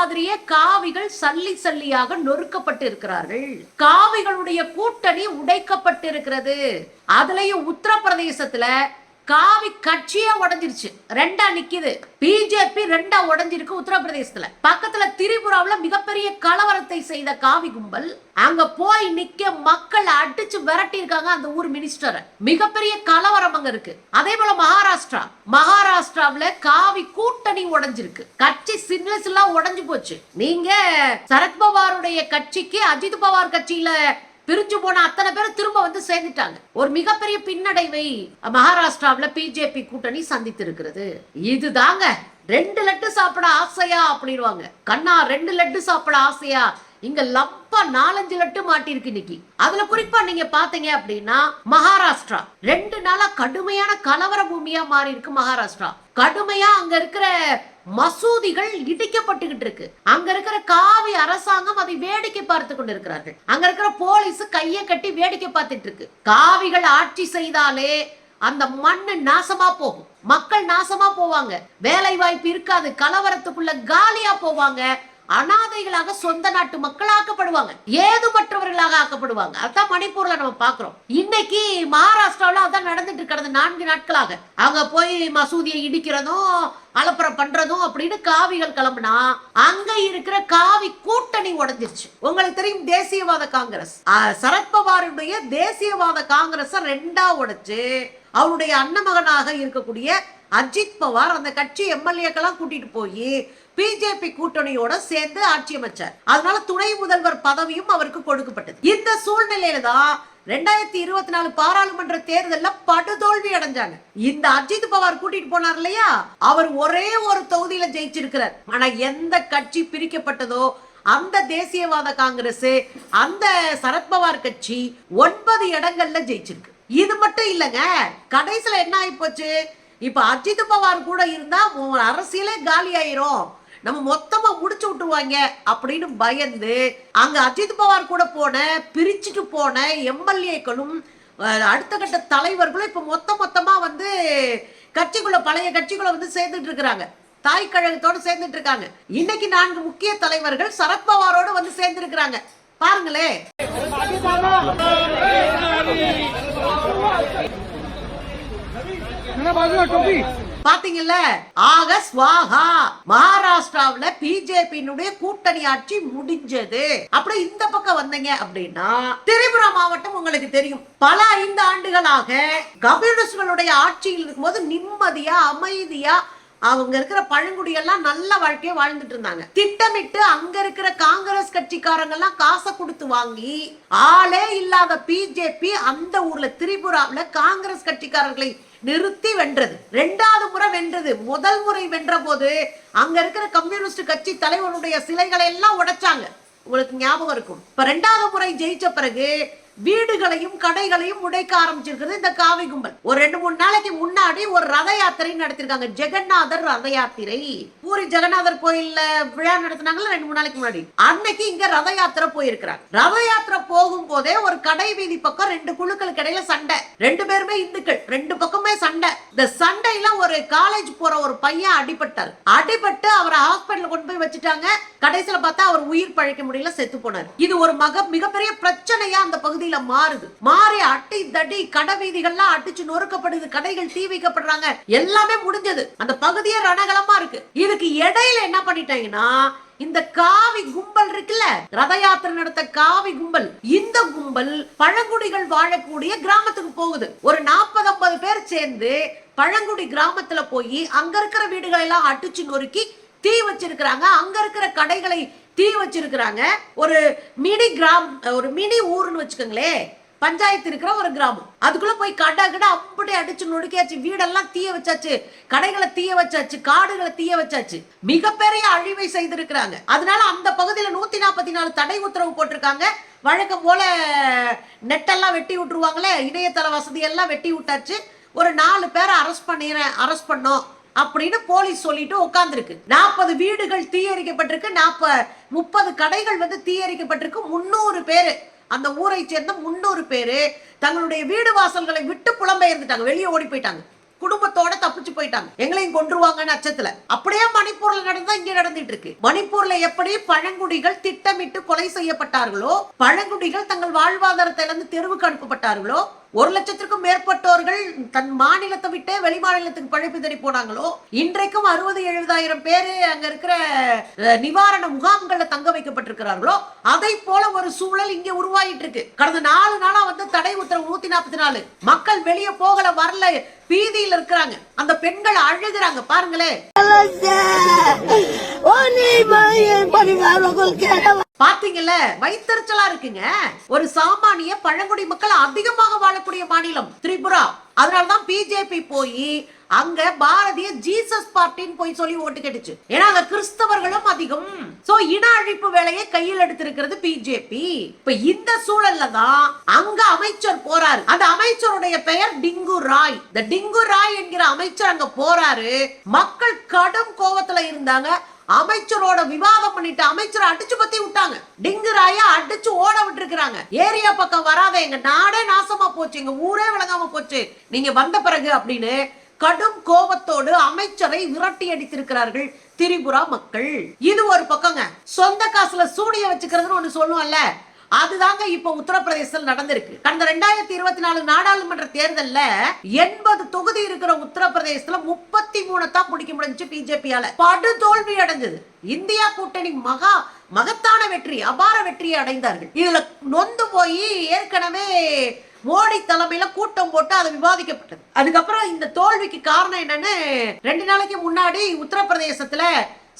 மாதிரியே காவிகள் சல்லி சல்லியாக நொறுக்கப்பட்டு இருக்கிறார்கள் காவிகளுடைய கூட்டணி உடைக்கப்பட்டிருக்கிறது. அதுலயும் உத்தரப்பிரதேசத்துல காவி கட்சியே உடஞ்சிருச்சு. ரெண்டா நிக்குது. பிஜேபி ரெண்டா உடஞ்சிருக்கு உத்தரப்பிரதேசத்துல. பக்கத்துல திரிபுராவில் மிகப்பெரிய கலவரத்தை செய்த காவி கும்பல் அங்க போய் நிக்க மக்கள் அடிச்சு விரட்டி இருக்காங்க அந்த ஊர் மினிஸ்டரை. மிகப்பெரிய கலவரம் அங்க இருக்கு. அதே போல மகாராஷ்டிரா. மகாராஷ்டிராவில காவி கூட்டணி உடஞ்சிருக்கு. கட்சி சின்னஸ் எல்லாம் உடஞ்சு போச்சு. நீங்க சரத்பவாருடைய கட்சிக்கு அஜித் பவார் கட்சியில பிரிஞ்சு போன அத்தனை பேரும் திரும்ப வந்து சேர்ந்துட்டாங்க. ஒரு மிகப்பெரிய பின்னடைவை மகாராஷ்டிராவுல பிஜேபி கூட்டணி சந்தித்திருக்கிறது. இதுதாங்க ரெண்டு லட்டு சாப்பிட ஆசையா அப்படின்வாங்க கண்ணா ரெண்டு லட்டு சாப்பிட ஆசையா? இங்க லப்பா நாலஞ்சு லட்டு மாட்டிருக்கு இன்னைக்கு. அதுல குறிப்பா நீங்க பாத்தீங்க அப்படின்னா மகாராஷ்டிரா. ரெண்டு நாளா கடுமையான கலவர பூமியா மாறி இருக்கு மகாராஷ்டிரா. கடுமையா அங்க இருக்கிற மசூதிகள் இடிக்கப்பட்டுகிட்டு இருக்கு. அங்க இருக்கிற காவி அரசாங்கம் அதை வேடிக்கை பார்த்து கொண்டு இருக்கிறார்கள் அங்க இருக்கிற போலீஸ் கையை கட்டி வேடிக்கை பார்த்துட்டு இருக்கு. காவிகள் ஆட்சி செய்தாலே அந்த மண்ணு நாசமா போகும். மக்கள் நாசமா போவாங்க. வேலை வாய்ப்பு இருக்காது. கலவரத்துக்குள்ள காலியா போவாங்க. அனாதைகளாக சொந்த நாட்டு மக்கள் ஆக்கப்படுவாங்க ஏதுமற்றவர்களாக ஆக்கப்படுவாங்க. அதான் மணிப்பூர்ல நம்ம பாக்குறோம். இன்னைக்கு மகாராஷ்டிராவில் அதான் நடந்துட்டு இருக்கிறது நான்கு நாட்களாக. அங்க போய் மசூதியை இடிக்கிறதும் அலப்புறம் பண்றதும் அப்படின்னு காவிகள் கிளம்புனா அங்க இருக்கிற காவி கூட்டணி உடஞ்சிருச்சு. உங்களுக்கு தெரியும் தேசியவாத காங்கிரஸ். அஹ், சரத்பவாருடைய தேசியவாத காங்கிரஸ் ரெண்டா உடைச்சு அவருடைய அன்னமகனாக இருக்கக்கூடிய அஜித் பவார் அந்த கட்சி எம்எல்ஏக்கெல்லாம் கூட்டிட்டு போய் பிஜேபி கூட்டணியோட சேர்ந்து ஆட்சி அமைச்சார். அதனால துணை முதல்வர் பதவியும் அவருக்கு கொடுக்கப்பட்டது. இந்த சூழ்நிலையில தான் ரெண்டாயிரத்தி இருபத்தி நாலு பாராளுமன்ற தேர்தல்ல படுதோல்வி அடைஞ்சாங்க. இந்த அஜித் பவார் கூட்டிட்டு போனார் இல்லையா? அவர் ஒரே ஒரு தொகுதியில ஜெயிச்சிருக்கிறார். ஆனா எந்த கட்சி பிரிக்கப்பட்டதோ அந்த தேசியவாத காங்கிரஸ் அந்த சரத்பவார் கட்சி ஒன்பது இடங்கள்ல ஜெயிச்சிருக்கு. இது மட்டும் இல்லைங்க கடைசியில என்ன ஆகி போச்சு இப்ப அஜித் பவார் கூட இருந்தா உன் அரசியலே காலி ஆயிரும் நம்ம மொத்தமா முடிச்சு விட்டுருவாங்க அப்படின்னு பயந்து அங்க அஜித் பவார் கூட போன பிரிச்சுட்டு போன எம்எல்ஏக்களும் அடுத்த கட்ட தலைவர்களும் இப்ப மொத்த மொத்தமா வந்து கட்சிக்குள்ள பழைய கட்சிக்குள்ள வந்து சேர்ந்துட்டு இருக்கிறாங்க. தாய் கழகத்தோட சேர்ந்துட்டு இருக்காங்க. இன்னைக்கு நான்கு முக்கிய தலைவர்கள் சரத்பவாரோட வந்து சேர்ந்து இருக்கிறாங்க பாருங்களேன் பாத்தீங்கல்ல? ஆக ஸ்வாகா. மகாராஷ்டிராவுல பிஜேபியினுடைய கூட்டணி ஆட்சி முடிஞ்சது. அப்படி இந்த பக்கம் வந்தீங்க அப்படின்னா திரிபுரா மாவட்டம் உங்களுக்கு தெரியும். பல ஐந்து ஆண்டுகளாக கம்யூனிஸ்டுகளுடைய ஆட்சியில் இருக்கும்போது நிம்மதியா அமைதியா அவங்க இருக்கிற பழங்குடி எல்லாம் நல்ல வாழ்க்கையை வாழ்ந்துட்டு இருந்தாங்க. திட்டமிட்டு அங்க இருக்கிற காங்கிரஸ் கட்சிக்காரங்க எல்லாம் காசை கொடுத்து வாங்கி ஆளே இல்லாத பிஜேபி அந்த ஊர்ல திரிபுராவுல காங்கிரஸ் கட்சிக்காரர்களை நிறுத்தி வென்றது. ரெண்டாவது முறை வென்றது. முதல் முறை வென்ற போது அங்க இருக்கிற கம்யூனிஸ்ட் கட்சி தலைவனுடைய சிலைகளை எல்லாம் உடைச்சாங்க. உங்களுக்கு ஞாபகம் இருக்கும். இப்ப ரெண்டாவது முறை ஜெயிச்ச பிறகு வீடுகளையும் கடைகளையும் உடைக்க ஆரம்பிச்சிருக்கிறது இந்த காவி கும்பல். ஒரு ரெண்டு மூணு நாளைக்கு முன்னாடி ஒரு ரத யாத்திரை நடத்திருக்காங்க. ஜெகநாதர் ரத யாத்திரை. பூரி ஜெகநாதர் கோயில்ல விழா நடத்தினாங்கல்ல ரெண்டு மூணு நாளைக்கு முன்னாடி. அன்னைக்கு இங்க ரத யாத்திரை போயிருக்கிறாங்க ரத யாத்திரை போகும் போதே ஒரு கடை வீதி பக்கம் ரெண்டு குழுக்களுக்கு இடையில சண்டை. ரெண்டு பேருமே இந்துக்கள் ரெண்டு பக்கமே சண்டை. இந்த சண்டையில ஒரு காலேஜ் போற ஒரு பையன் அடிபட்டார். அடிபட்டு அவரை ஹாஸ்பிட்டல் கொண்டு போய் வச்சுட்டாங்க. கடைசியில பார்த்தா அவர் உயிர் பழைக்க முடியல செத்து போனார். இது ஒரு மக மிகப்பெரிய பிரச்சனையா அந்த பகுதியில மாறுது. மாறி அட்டி தடி கடை வீதிகள்லாம் அடிச்சு நொறுக்கப்படுது கடைகள் தீ வைக்கப்படுறாங்க. எல்லாமே முடிஞ்சது. அந்த பகுதியே ரணகலமா இருக்கு. இதுக்கு இடையில என்ன பண்ணிட்டாங்கன்னா இந்த காவி கும்பல் இருக்குல்ல? ரத யாத்திரை நடத்த காவி கும்பல். இந்த கும்பல் பழங்குடிகள் வாழக்கூடிய கிராமத்துக்கு போகுது. ஒரு நாற்பது ஐம்பது பேர் சேர்ந்து பழங்குடி கிராமத்துல போய் அங்க இருக்கிற வீடுகளை எல்லாம் அடிச்சு நொறுக்கி தீ வச்சிருக்கிறாங்க. அங்க இருக்கிற கடைகளை தீ வச்சிருக்கிறாங்க. ஒரு மினி கிராம் ஒரு மினி ஊர்னு வச்சுக்கோங்களேன். பஞ்சாயத்து இருக்கிற ஒரு கிராமம். அதுக்குள்ள போய் கடை கடை அப்படி அடிச்சு நொடுக்கியாச்சு. வீடெல்லாம் தீய வச்சாச்சு. கடைகளை தீய வச்சாச்சு. காடுகளை தீய வச்சாச்சு. மிகப்பெரிய அழிவை செய்திருக்கிறாங்க. அதனால அந்த பகுதியில நூத்தி நாற்பத்தி நாலு தடை உத்தரவு போட்டிருக்காங்க. வழக்கம் போல நெட்டெல்லாம் வெட்டி விட்டுருவாங்களே இணையதள வசதி எல்லாம் வெட்டி விட்டாச்சு. ஒரு நாலு பேரை அரெஸ்ட் பண்ணிடுறேன் அரெஸ்ட் பண்ணோம் அப்படின்னு போலீஸ் சொல்லிட்டு உட்காந்துருக்கு நாற்பது வீடுகள் தீயரிக்கப்பட்டிருக்கு. நாற்ப முப்பது கடைகள் வந்து தீயரிக்கப்பட்டிருக்கு. முன்னூறு பேரு. அந்த ஊரை சேர்ந்த முன்னூறு பேரு தங்களுடைய வீடு வாசல்களை விட்டு புலம்பெயர்ந்துட்டாங்க வெளியே ஓடி போயிட்டாங்க. குடும்பத்தோட தப்பிச்சு போயிட்டாங்க. எங்களையும் கொன்றுவாங்கன்னு அச்சத்துல அப்படியே மணிப்பூர்ல நடந்தா இங்க நடந்துட்டு இருக்கு. மணிப்பூர்ல எப்படி பழங்குடிகள் திட்டமிட்டு கொலை செய்யப்பட்டார்களோ பழங்குடிகள் தங்கள் வாழ்வாதாரத்தை இழந்து தெருவுக்கு அனுப்பப்பட்டார்களோ ஒரு லட்சத்திற்கும் மேற்பட்டோர்கள் தன் மாநிலத்தை விட்டே வெளிமாநிலத்துக்கு பழைப்பு தேடி போனாங்களோ? இன்றைக்கும் அறுபது எழுபதாயிரம் பேரு அங்க இருக்கிற நிவாரண முகாம்கள்ல தங்க வைக்கப்பட்டிருக்கிறார்களோ? அதை போல ஒரு சூழல் இங்க உருவாயிட்டு இருக்கு கடந்த நாலு நாளா வந்து தடை உத்தரவு நூத்தி நாற்பத்தி நாலு. மக்கள் வெளியே போகல வரல பீதியில் இருக்கிறாங்க. அந்த பெண்கள் அழுகிறாங்க பாருங்களேன். பாத்தீங்கல்ல வயிற்றுச்சலா இருக்குங்க. ஒரு சாமானிய பழங்குடி மக்கள் அதிகமாக வாழக்கூடிய மாநிலம் திரிபுரா. அதனாலதான் பிஜேபி போய் அங்க பாரதிய ஜீசஸ் பார்ட்டின்னு போய் சொல்லி ஓட்டு கேட்டுச்சு. ஏன்னா அங்க கிறிஸ்தவர்களும் அதிகம். சோ இன அழிப்பு வேலையை கையில் எடுத்திருக்கிறது பிஜேபி. இப்ப இந்த சூழல்ல தான் அங்க அமைச்சர் போறாரு. அந்த அமைச்சருடைய பெயர் டிங்கு ராய். இந்த டிங்கு ராய் என்கிற அமைச்சர் அங்க போறாரு. மக்கள் கடும் கோபத்துல இருந்தாங்க. அமைச்சரோட விவாதம் பண்ணிட்டு அமைச்சரை அடிச்சு பத்தி விட்டாங்க. டிங்கு அடிச்சு ஓட விட்டுருக்காங்க ஏரியா பக்கம் வராத எங்க நாடே நாசமா போச்சு. எங்க ஊரே விளங்காம போச்சு. நீங்க வந்த பிறகு அப்படின்னு கடும் கோபத்தோடு அமைச்சரை விரட்டி அடித்திருக்கிறார்கள் திரிபுரா மக்கள். இது ஒரு பக்கங்க. சொந்த காசுல சூனிய வச்சுக்கிறதுன்னு ஒண்ணு சொல்லுவோம்ல. அதுதாங்க இப்ப உத்தரப்பிரதேசத்தில் நடந்திருக்கு. கடந்த ரெண்டாயிரத்தி இருபத்தி நாலு நாடாளுமன்ற தேர்தல்ல எண்பது தொகுதி இருக்கிற உத்தரப்பிரதேசத்துல முப்பத்தி மூணு தான் பிடிக்க முடிஞ்சு பிஜேபியால. படு தோல்வி அடைஞ்சது. இந்தியா கூட்டணி மகா மகத்தான வெற்றி அபார வெற்றியை அடைந்தார்கள். இதுல நொந்து போய் ஏற்கனவே மோடி தலைமையில கூட்டம் போட்டு அது விவாதிக்கப்பட்டது. அதுக்கப்புறம் இந்த தோல்விக்கு காரணம் என்னன்னு ரெண்டு நாளைக்கு முன்னாடி உத்தரப்பிரதேசத்துல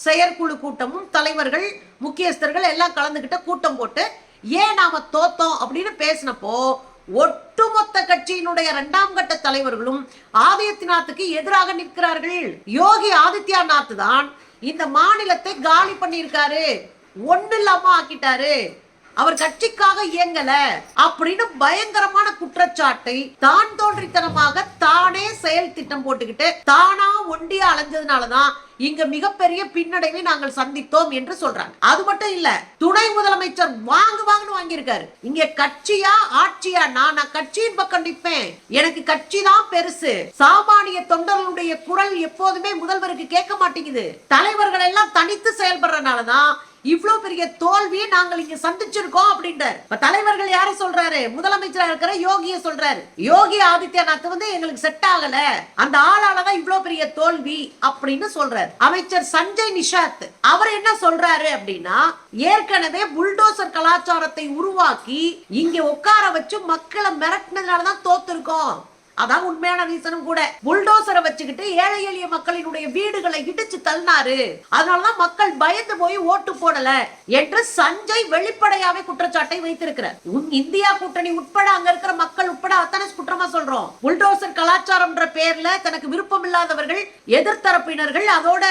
செயற்குழு கூட்டமும் தலைவர்கள் முக்கியஸ்தர்கள் எல்லாம் கலந்துகிட்ட கூட்டம் போட்டு ஏன் நாம தோத்தோம் அப்படின்னு பேசினப்போ ஒட்டுமொத்த கட்சியினுடைய இரண்டாம் கட்ட தலைவர்களும் ஆதித்யநாத்துக்கு எதிராக நிற்கிறார்கள். யோகி ஆதித்யநாத் தான் இந்த மாநிலத்தை காலி பண்ணியிருக்காரு. ஒன்னு இல்லாம ஆக்கிட்டாரு. அவர் கட்சிக்காக இயங்கல அப்படின்னு பயங்கரமான குற்றச்சாட்டை தான் தோன்றித்தனமாக தானே செயல் திட்டம் போட்டுக்கிட்டு தானா ஒண்டியா அலைஞ்சதுனாலதான் இங்க மிகப்பெரிய பின்னடைவை நாங்கள் சந்தித்தோம் என்று சொல்றாங்க. அது மட்டும் இல்ல துணை முதலமைச்சர் வாங்கு வாங்குன்னு வாங்கியிருக்காரு. இங்க கட்சியா ஆட்சியா? நான் நான் கட்சியின் பக்கம் நிற்பேன் எனக்கு கட்சி தான் பெருசு. சாமானிய தொண்டர்களுடைய குரல் எப்போதுமே முதல்வருக்கு கேட்க மாட்டேங்குது. தலைவர்கள் எல்லாம் தனித்து செயல்படுறதுனாலதான் இவ்வளவு பெரிய தோல்வியை நாங்கள் இங்க சந்திச்சிருக்கோம் அப்படின்றார். இப்ப தலைவர்கள் யாரை சொல்றாரு? முதலமைச்சரா இருக்கிற யோகிய சொல்றாரு. யோகி ஆதித்யநாத் வந்து எங்களுக்கு செட் ஆகல. அந்த ஆளாலதான் இவ்வளவு பெரிய தோல்வி அப்படின்னு சொல்றாரு. அமைச்சர் சஞ்சய் நிஷாத் அவர் என்ன சொல்றாரு அப்படின்னா ஏற்கனவே புல்டோசர் கலாச்சாரத்தை உருவாக்கி இங்க உட்கார வச்சு மக்களை மிரட்டினதுனாலதான் தோத்துருக்கோம். அதான் உண்மையான ரீசனும் கூட. புல்டோசரை வச்சுக்கிட்டு ஏழை எளிய மக்களினுடைய வீடுகளை இடிச்சு தள்ளினாரு. அதனாலதான் மக்கள் பயந்து போய் ஓட்டு போடல என்று சஞ்சய் வெளிப்படையாவே குற்றச்சாட்டை வைத்திருக்கிறார். உன் இந்தியா கூட்டணி உட்பட அங்க இருக்கிற மக்கள் உட்பட அத்தனை குற்றமா சொல்றோம். புல்டோசர் கலாச்சாரம்ன்ற பேர்ல தனக்கு விருப்பம் இல்லாதவர்கள் எதிர்த்தரப்பினர்கள் அதோட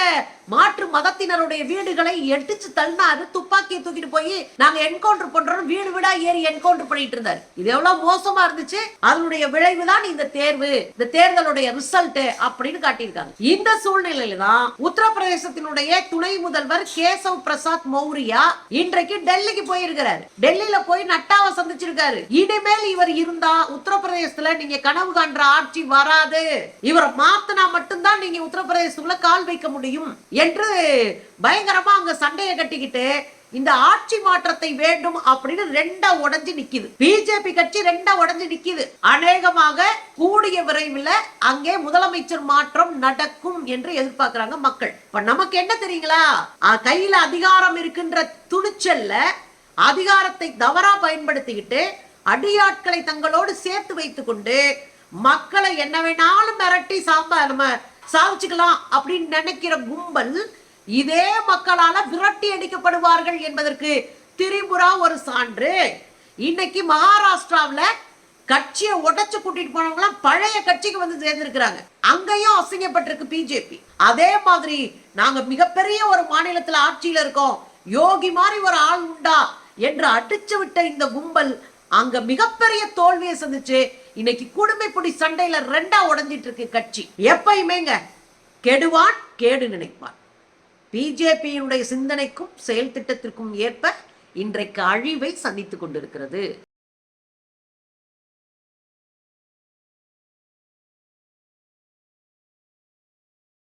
மாற்று மதத்தினருடைய வீடுகளை எட்டிச்சு தள்ளினாரு துப்பாக்கியை தூக்கிட்டு போய் நாங்க என்கவுண்டர் பண்றோம் வீடு வீடா ஏறி என்கவுண்டர் பண்ணிட்டு இருந்தாரு. இது எவ்வளவு மோசமா இருந்துச்சு? அதனுடைய விளைவுதான் இந்த தேர்வு இந்த தேர்தலுடைய ரிசல்ட் அப்படின்னு காட்டியிருக்காங்க. இந்த சூழ்நிலையில தான் உத்தரப்பிரதேசத்தினுடைய துணை முதல்வர் கேசவ் பிரசாத் மௌரியா இன்றைக்கு டெல்லிக்கு போயிருக்கிறாரு. டெல்லியில போய் நட்டாவை சந்திச்சிருக்காரு. இனிமேல் இவர் இருந்தா உத்தரப்பிரதேசத்துல நீங்க கனவு காண்ற ஆட்சி வராது. இவரை மாத்தினா மட்டும்தான் நீங்க உத்தரப்பிரதேசத்துக்குள்ள கால் வைக்க முடியும் என்று பயங்கரமா அங்க சண்டையை கட்டிக்கிட்டு இந்த ஆட்சி மாற்றத்தை வேண்டும் அப்படின்னு ரெண்டா உடஞ்சு நிக்குது. பிஜேபி கட்சி ரெண்டா உடஞ்சு நிக்குது. அநேகமாக கூடிய விரைவில் அங்கே முதலமைச்சர் மாற்றம் நடக்கும் என்று எதிர்பார்க்கிறாங்க மக்கள். இப்ப நமக்கு என்ன தெரியுங்களா? கையில அதிகாரம் இருக்கின்ற துணிச்சல்ல அதிகாரத்தை தவறா பயன்படுத்திக்கிட்டு அடியாட்களை தங்களோடு சேர்த்து வைத்துக்கொண்டு மக்களை என்ன வேணாலும் மிரட்டி சாம்ப நம்ம சாதிச்சுக்கலாம் அப்படின்னு நினைக்கிற கும்பல் இதே மக்களால விரட்டி அடிக்கப்படுவார்கள் என்பதற்கு திரிபுரா ஒரு சான்று. இன்னைக்கு மகாராஷ்டிராவில் கட்சியை உடைச்சு கூட்டிட்டு போனவங்களாம் பழைய கட்சிக்கு வந்து சேர்ந்திருக்கிறாங்க. அங்கேயும் அசிங்கப்பட்டிருக்கு பிஜேபி. அதே மாதிரி நாங்க மிகப்பெரிய ஒரு மாநிலத்துல ஆட்சியில இருக்கோம். யோகி மாதிரி ஒரு ஆள் உண்டா என்று அடிச்சு விட்ட இந்த கும்பல் அங்க மிகப்பெரிய தோல்வியை சந்திச்சு இன்னைக்கு குடும்பப்படி சண்டையில ரெண்டா உடஞ்சிட்டு இருக்கு கட்சி. எப்பயுமேங்க கெடுவான் கேடு நினைப்பான். பிஜேபியினுடைய சிந்தனைக்கும் செயல் திட்டத்திற்கும் ஏற்ப இன்றைக்கு அழிவை சந்தித்துக் கொண்டிருக்கிறது.